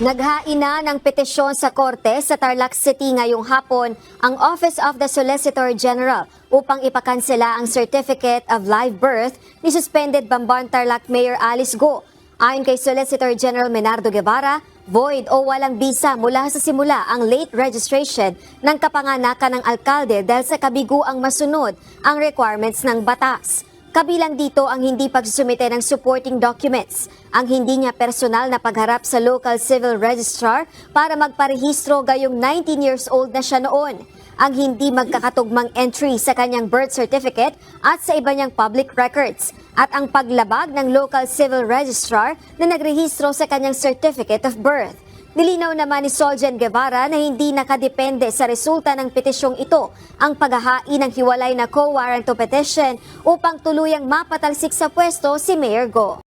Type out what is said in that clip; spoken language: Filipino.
Naghain na ng petisyon sa korte sa Tarlac City ngayong hapon ang Office of the Solicitor General upang ipakansela ang Certificate of Live Birth ni suspended Bamban Tarlac Mayor Alice Go. Ayon kay Solicitor General Menardo Guevara, void o walang bisa mula sa simula ang late registration ng kapanganakan ng alkalde dahil sa kabigu ang masunod ang requirements ng batas. Kabilang dito ang hindi pagsusumite ng supporting documents, ang hindi niya personal na pagharap sa local civil registrar para magparehistro gayong 19 years old na siya noon, ang hindi magkakatugmang entry sa kanyang birth certificate at sa iba niyang public records, at ang paglabag ng local civil registrar na nagrehistro sa kanyang certificate of birth. Nilinaw naman ni Soljen Guevara na hindi nakadepende sa resulta ng petisyong ito ang paghahain ng hiwalay na co-warranto petition upang tuluyang mapatalsik sa pwesto si Mayor Go.